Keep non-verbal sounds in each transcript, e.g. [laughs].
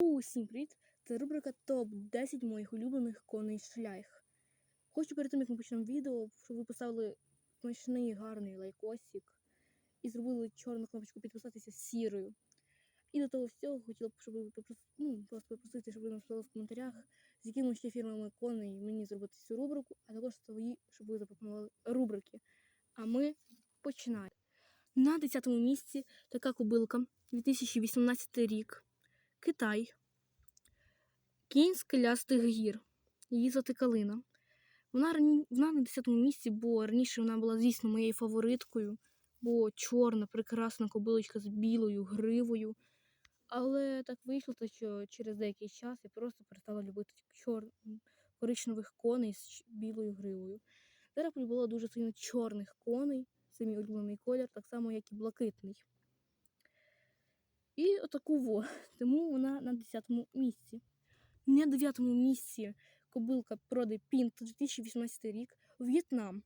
Усім привіт! Це рубрика ТОП-10 моїх улюблених коней шлях. Хочу перед тим, як ми почнемо відео, щоб ви поставили смачний гарний лайкосик і зробили чорну кнопочку підписатися сірою. І до того всього хотіла б, щоб ви попрос... ну, просто попросити, щоб ви написали в коментарях, з якими ще фірмами коней мені зробити цю рубрику, а також свої, щоб ви запропонували рубрики. А ми починаємо. На 10-му місці така кобилка 2018 рік. Китай. Кінь скелястих гір. Її звати Калина. Вона, вона на 10-му місці, бо раніше вона була, звісно, моєю фавориткою, бо чорна, прекрасна кобилочка з білою гривою. Але так вийшло, що через деякий час я просто перестала любити чор... коричневих коней з білою гривою. Зараз полюбила дуже сильно чорних коней, це мій улюблений колір, так само, як і блакитний. І отаку во. Тому вона на 10-му місці. На 9-му місці кобилка проди Пінт 2018 рік В'єтнам.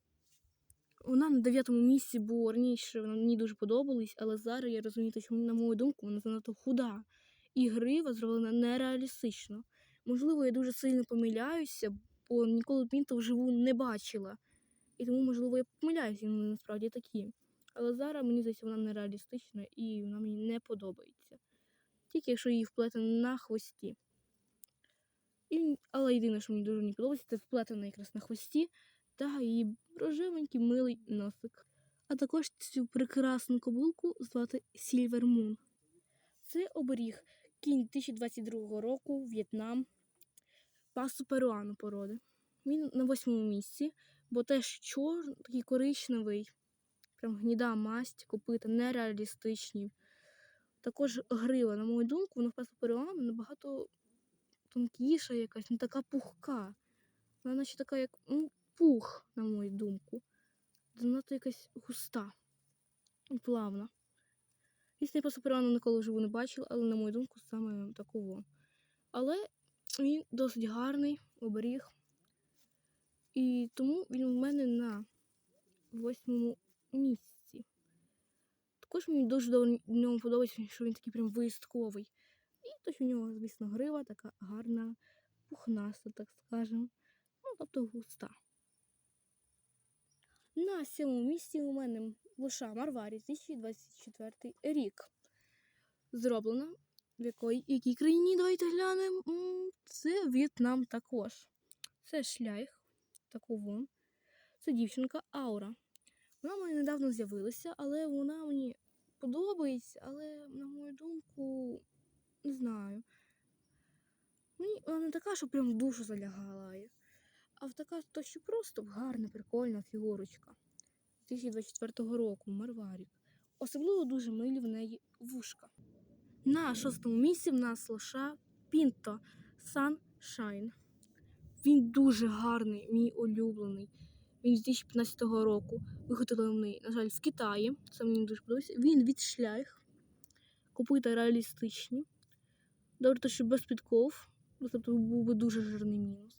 Вона на 9-му місці, бо раніше вона мені дуже подобались, але зараз я розумію, що на мою думку вона занадто худа. І грива зроблена нереалістично. Можливо, я дуже сильно помиляюся, бо ніколи Пінта вживу не бачила. І тому, можливо, я помиляюся, вони насправді такі. Але зараз мені здається, вона нереалістична і вона мені не подобається. Тільки якщо її вплетено на хвості. І, але єдине, що мені дуже не подобається, це вплетено якраз на хвості та її рожевенький милий носик. А також цю прекрасну кобилку звати Сільвер Мун. Це оберіг кінь 2022 року, В'єтнам, пасу перуану породи. Він на восьмому місці, бо теж чор, такий коричневий, прям гніда масть, копита, нереалістичні. Також грива, на мою думку, вона в перуану набагато тонкіша якась, не така пухка. Вона наче така, як ну, пух, на мою думку. Занадто якась густа і плавна. Звісно, я просто перуану ніколи вживу не бачила, але, на мою думку, саме такого. Але він досить гарний оберіг. І тому він у мене на восьмому місці. Також мені дуже до нього подобається, що він такий прям виїздковий. І то, що у нього, звісно, грива така гарна, пухнаста, так скажемо. Ну, тобто густа. На сьомому місці у мене лоша Марварі 2024 рік. Зроблена в якої, якій країні давайте глянемо. Це В'єтнам також. Це шлях такого. Це дівчинка Аура. Вона в мене недавно з'явилася, але вона мені подобається, але, на мою думку, не знаю. Мені вона не така, що прям в душу залягала. А в така, то що просто гарна, прикольна фігурочка. 2024 року Марварік. Особливо дуже милі в неї вушка. На шостому місці в нас лоша Пінто Sunshine. Він дуже гарний, мій улюблений. Він з 2015 року виготовлений, на жаль, в Китаї. Це мені дуже подобається. Він від шлях. Копита реалістичні. Добре, то що без підков. Ну, Тобто був би дуже жирний мінус.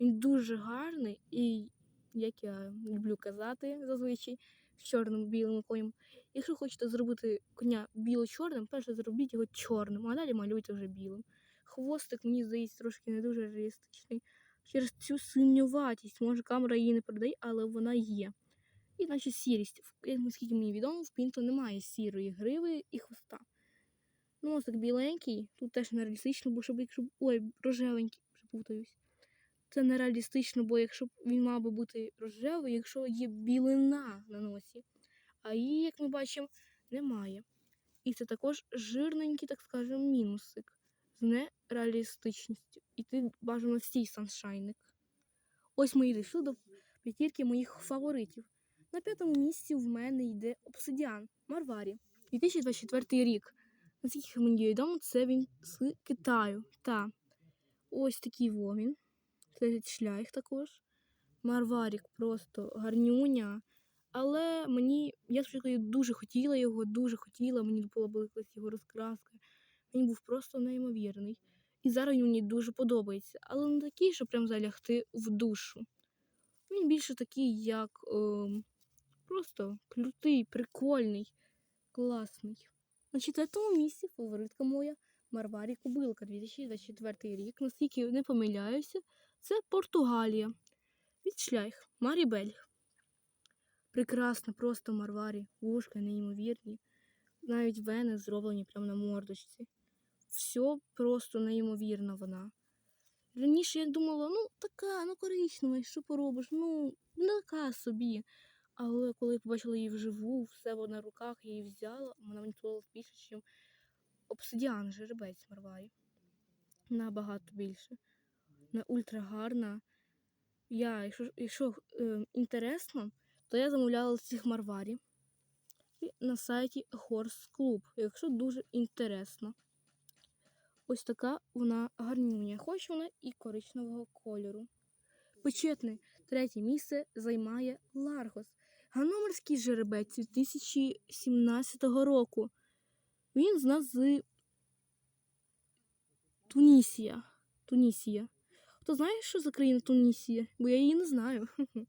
Він дуже гарний і, як я люблю казати зазвичай, з чорним білим конем. Якщо хочете зробити коня біло-чорним, перше зробіть його чорним, а далі малюйте вже білим. Хвостик, мені здається, трошки не дуже реалістичний. Через цю синюватість, може камера її не передає, але вона є. І наче сірість. Наскільки мені відомо, в Пінто немає сірої гриви і хвоста. Ось так біленький, тут теж нереалістично, бо щоб якщо. Ой, рожевенький, припутаюсь. Це нереалістично, бо якщо б він мав би бути рожевий, якщо є білина на носі. А її, як ми бачимо, немає. І це також жирненький, так скажемо, мінусик з нереалістичністю. І ти бажано стій саншайник. Ось ми і дійшли до п'ятірки моїх фаворитів. На п'ятому місці в мене йде обсидіан Марварі. 2024 рік. Наскільки мені відомо, це він з Китаю. Та ось такий во він. Це шлях також. Марварік просто гарнюня. Але мені, я спочатку дуже хотіла його, дуже хотіла, мені подобалась його розкраска. Він був просто неймовірний. І зараз він мені дуже подобається. Але не такий, що прям залягти в душу. Він більше такий, як ем, просто крутий, прикольний, класний. На четвертому місці фаворитка моя Марварі Кубилка 2024 рік. Наскільки не помиляюся, це Португалія. Від шлях Марібель. Прекрасна, просто Марварі. Вушка неймовірні. Навіть вени зроблені прямо на мордочці. Все просто неймовірно вона. Раніше я думала, ну така, ну коричнева, що поробиш, ну, не така собі. Але коли я побачила її вживу, в себе на руках, я її взяла, вона мені сподобалась більше, ніж обсидіан жеребець Марварі. Набагато більше. Вона ультра гарна. Я, якщо, якщо е, інтересно, то я замовляла цих Марварі і на сайті Horse Club, якщо дуже інтересно. Ось така вона гарнюня. Хоч вона і коричневого кольору. Почетне третє місце займає Ларгос. Ганомерський жеребець 2017 року. Він з нас з Тунісія. Тунісія. Хто знає, що за країна Тунісія? Бо я її не знаю. [laughs]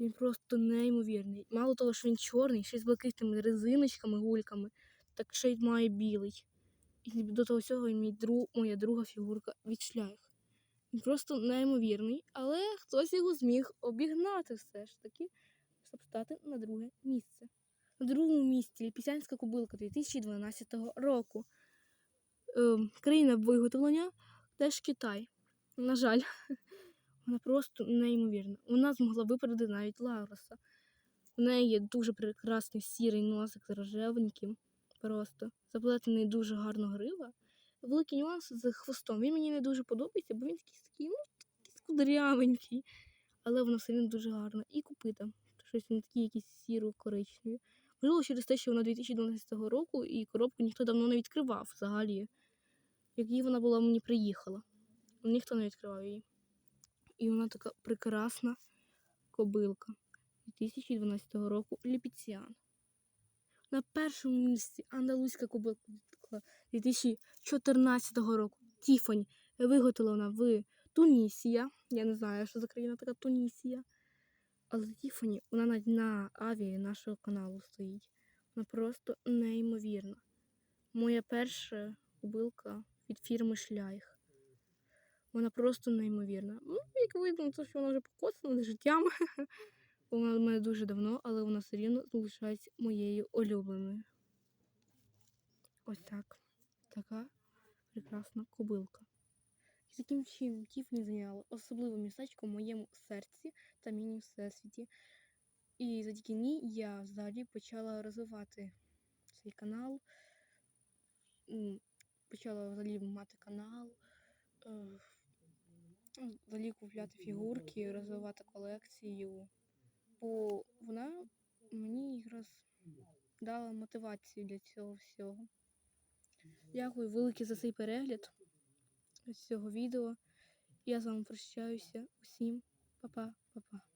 Він просто неймовірний. Мало того, що він чорний, ще й з блакитними резиночками, гульками, так ще й має білий. І до того всього мій друг, моя друга фігурка від шлях. Він просто неймовірний, але хтось його зміг обігнати все ж таки, щоб стати на друге місце. На другому місці Ліпісянська кобилка 2012 року. Ем, країна виготовлення теж Китай. На жаль, [laughs] вона просто неймовірна. Вона змогла випередити навіть Лауроса. У неї є дуже прекрасний сірий носик з рожевеньким. Просто заплетений дуже гарно грива. Великий нюанс з хвостом. Він мені не дуже подобається, бо він такий такий, ну, такий скудрявенький. Але воно все одно дуже гарно. І купита. Щось він такий якийсь сіро-коричневий. Можливо, через те, що вона 2012 року і коробку ніхто давно не відкривав взагалі. Як її вона була, мені приїхала. Ніхто не відкривав її. І вона така прекрасна кобилка 2012 року Ліпіціан. На першому місці андалузька кобилка 2014 року. Тіфані виготовлена в Тунісія. Я не знаю, що за країна така Тунісія. Але Тіфані, вона навіть на авіі нашого каналу стоїть. Вона просто неймовірна. Моя перша кобилка від фірми Шляйх. Вона просто неймовірна. Ну, як видно, то що вона вже покоцана життям. [laughs] Вона в мене дуже давно, але вона все рівно залишається моєю улюбленою. Ось так. Така прекрасна кобилка. І таким чином Тіфні зайняла особливе містечко в моєму серці та міні всесвіті. І завдяки ній я взагалі почала розвивати свій канал. Почала взагалі мати канал, е, взагалі купляти фігурки, розвивати колекцію. Бо вона мені якраз дала мотивацію для цього всього. Дякую велике за цей перегляд цього відео. Я з вами прощаюся. Усім па-па, па-па.